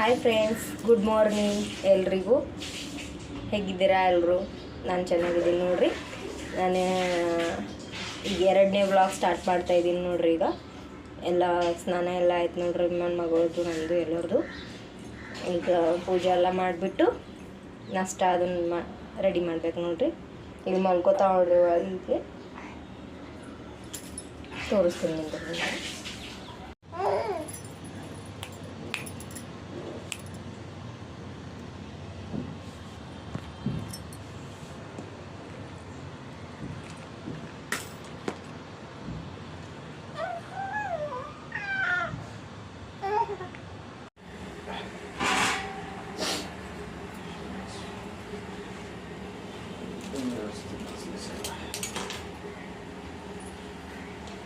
Hi friends good morning ಎಲ್ರಿಗೂ. ಹೇಗಿದ್ದೀರಾ ಎಲ್ಲರೂ ನಾನು ಚೆನ್ನಾಗಿದ್ದೀನಿ ನೋಡಿರಿ. ನಾನು ಈಗ ಎರಡನೇ ಬ್ಲಾಗ್ ಸ್ಟಾರ್ಟ್ ಮಾಡ್ತಾ ಇದ್ದೀನಿ ನೋಡ್ರಿ ಈಗ. ಎಲ್ಲ ಸ್ನಾನ ಎಲ್ಲ ಆಯ್ತು ನೋಡ್ರಿ ನನ್ನ ಮಗಳದು ನಂದು, ಎಲ್ಲರದು. ಈಗ ಪೂಜೆ ಎಲ್ಲ ಮಾಡಿಬಿಟ್ಟು ನಷ್ಟ ಅದನ್ನು ಮಾ ರೆಡಿ ಮಾಡ್ಬೇಕು ನೋಡ್ರಿ. ಈಗ ಮಲ್ಕೋತಾ ನೋಡ್ರಿ ತೋರಿಸ್ತೀನಿ ನಿಮ್ಗೆ.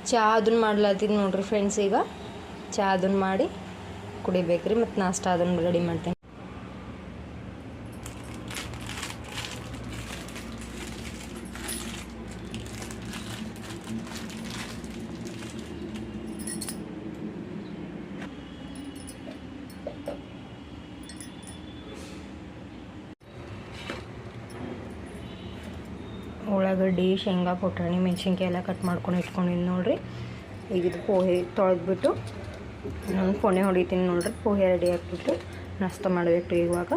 ಚಹಾ ಅದನ್ನು ಮಾಡ್ಲತ್ತೀನಿ ನೋಡ್ರಿ ಫ್ರೆಂಡ್ಸ್ ಈಗ. ಚಹಾ ಅದನ್ನು ಮಾಡಿ ಕುಡಿಬೇಕ್ರಿ ಮತ್ತು ನಾಷ್ಟ ಅದನ್ನು ರೆಡಿ ಮಾಡ್ತೇನೆ. ಉಳ್ಳಾಗಡ್ಡಿ ಶೇಂಗಾ ಪುಟಾಣಿ ಮೆಣಸಿನ್ಕಾಯಿ ಎಲ್ಲ ಕಟ್ ಮಾಡ್ಕೊಂಡು ಇಟ್ಕೊಂಡಿನಿ ನೋಡಿರಿ. ಈಗ ಇದು ಪೋಹೆ ತೊಳೆದ್ಬಿಟ್ಟು ನಾನು ಪೊಣೆ ಹೊಡಿತೀನಿ ನೋಡ್ರಿ. ಪೋಹೆ ರೆಡಿ ಹಾಕ್ಬಿಟ್ಟು ನಾಷ್ಟ ಮಾಡಬೇಕು ಇವಾಗ.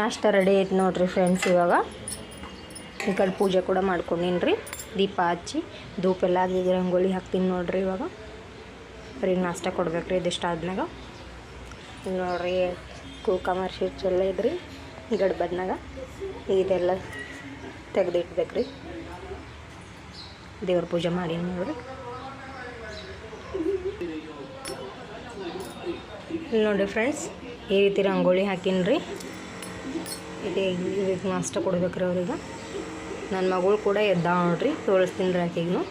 ನಾಷ್ಟ ರೆಡಿ ಐತೆ ನೋಡ್ರಿ ಫ್ರೆಂಡ್ಸ್ ಇವಾಗ. ಈ ಕಡೆ ಪೂಜೆ ಕೂಡ ಮಾಡ್ಕೊಂಡಿನ್ರಿ. ದೀಪ ಹಚ್ಚಿ ಧೂಪ ಎಲ್ಲ ಆಗಿದೆ ರಂಗೋಲಿ ಹಾಕ್ತೀನಿ ನೋಡ್ರಿ ಇವಾಗ. ಬರೀ ನಾಷ್ಟ ಕೊಡ್ಬೇಕು ರೀ ಇದಿಷ್ಟು ಆದ್ಮ್ಯಾಗ. ಈಗ ನೋಡ್ರಿ ಕುಕಮರ್ ಶೀಟ್ಸ್ ಎಲ್ಲ ಇದ್ರಿ. ಗಡ್ಬದ್ನಾಗ ಇದೆಲ್ಲ ತೆಗೆದಿಟ್ಬೇಕು ರೀ ದೇವ್ರ ಪೂಜೆ ಮಾಡಿ ನೋಡ್ರಿ. ನೋಡಿರಿ ಫ್ರೆಂಡ್ಸ್, ಈ ರೀತಿ ರಂಗೋಳಿ ಹಾಕಿನ್ರಿ. ಇದು ಇದಕ್ಕೆ ನಾಷ್ಟ ಕೊಡ್ಬೇಕ್ರಿ ಅವ್ರಿಗೆ. ನನ್ನ ಮಗಳು ಕೂಡ ಎದ್ದ ನೋಡ್ರಿ, ತೋರಿಸ್ತೀನಿ ರೀ ಆಕೆಗೂ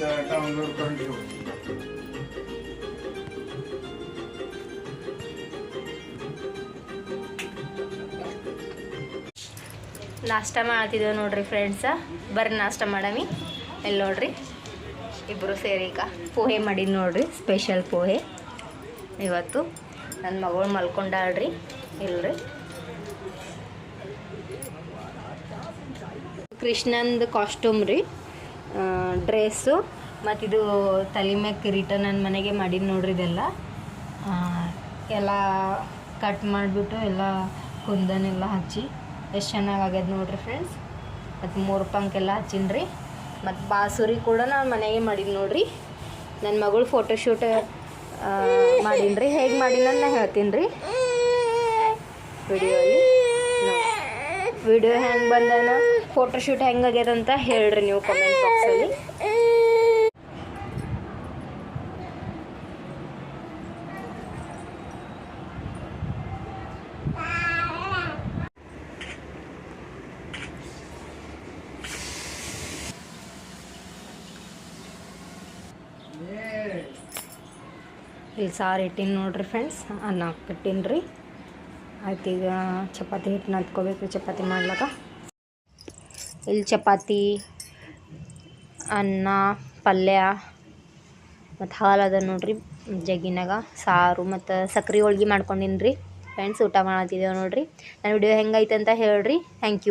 डाउनलोड करून ठेवू ನಾಷ್ಟ ಮಾಡ್ತಿದ್ದೇವೆ ನೋಡ್ರಿ ಫ್ರೆಂಡ್ಸ ಬರ್ರಿ ನಾಷ್ಟ ಮಾಡಮಿ ಇಲ್ಲಿ ನೋಡ್ರಿ ಇಬ್ಬರು ಸೇರಿ ಈಗ ಪೋಹೆ ಮಾಡಿದ್ದು ನೋಡ್ರಿ ಸ್ಪೆಷಲ್ ಪೋಹೆ ಇವತ್ತು ನನ್ನ ಮಗಳು ಮಲ್ಕೊಂಡಾಳ್ರಿ ಇಲ್ರಿ ಕೃಷ್ಣಂದು ಕಾಸ್ಟ್ಯೂಮ್ ರೀ ಡ್ರೆಸ್ಸು ಇದು ತಲೆ ಮ್ಯಾಗ ರಿಟರ್ನ್ ನನ್ನ ಮನೆಗೆ ಮಾಡಿ ನೋಡ್ರಿ ಇದೆಲ್ಲ. ಎಲ್ಲ ಕಟ್ ಮಾಡಿಬಿಟ್ಟು ಎಲ್ಲ ಕುಂದನೆಲ್ಲ ಹಚ್ಚಿ ಎಷ್ಟು ಚೆನ್ನಾಗಿ ಆಗ್ಯದ ನೋಡ್ರಿ ಫ್ರೆಂಡ್ಸ್ ಮತ್ತು ಮೂರು ಪಂಕೆಲ್ಲ ಹಚ್ಚಿನಿ ರೀ ಮತ್ತು ಬಾಸುರಿ ಕೂಡ ನಾನು ಮನೆಗೆ ಮಾಡಿದ್ದು ನೋಡ್ರಿ. ನನ್ನ ಮಗಳು ಫೋಟೋಶೂಟ್ ಮಾಡೀನಿ ರೀ ಹೇಗೆ ಮಾಡೀನಿ ನಾನು ಹೇಳ್ತೀನಿ ರೀ ವಿಡಿಯೋಲಿ ವಿಡಿಯೋ ಹೆಂಗೆ ಬಂದನ? ಫೋಟೋಶೂಟ್ ಹೆಂಗೆ ಆಗ್ಯದಂತ ಹೇಳ್ರಿ ನೀವು ಕಮೆಂಟ್ ಬಾಕ್ಸಲ್ಲಿ ಇಲ್ಲಿ ಸಾರಿ ಇಟ್ಟಿನಿ ನೋಡ್ರಿ ಫ್ರೆಂಡ್ಸ್ ಅನ್ನ ಕಟ್ಟೀನಿ ರೀ ಆಯ್ತು, ಈಗ ಚಪಾತಿ ಹಿಟ್ಟು ನಾದ್ಕೋಬೇಕು ಚಪಾತಿ ಮಾಡ್ಲಾಕ ಇಲ್ಲಿ ಚಪಾತಿ, ಅನ್ನ, ಪಲ್ಯ, ಮತ್ತು ಹಾಲು ಅದ ನೋಡ್ರಿ. ಜಗ್ಗಿನಾಗ ಸಾರು ಮತ್ತು ಸಕ್ರೆ ಹೋಳ್ಗೆ ಮಾಡ್ಕೊಂಡಿನ್ರಿ. ಫ್ರೆಂಡ್ಸ್ ಊಟ ಮಾಡತ್ತಿದ್ದೇವೆ ನೋಡ್ರಿ. ನನ್ನ ವಿಡಿಯೋ ಹೆಂಗೈತೆ ಅಂತ ಹೇಳ್ರಿ. Thank you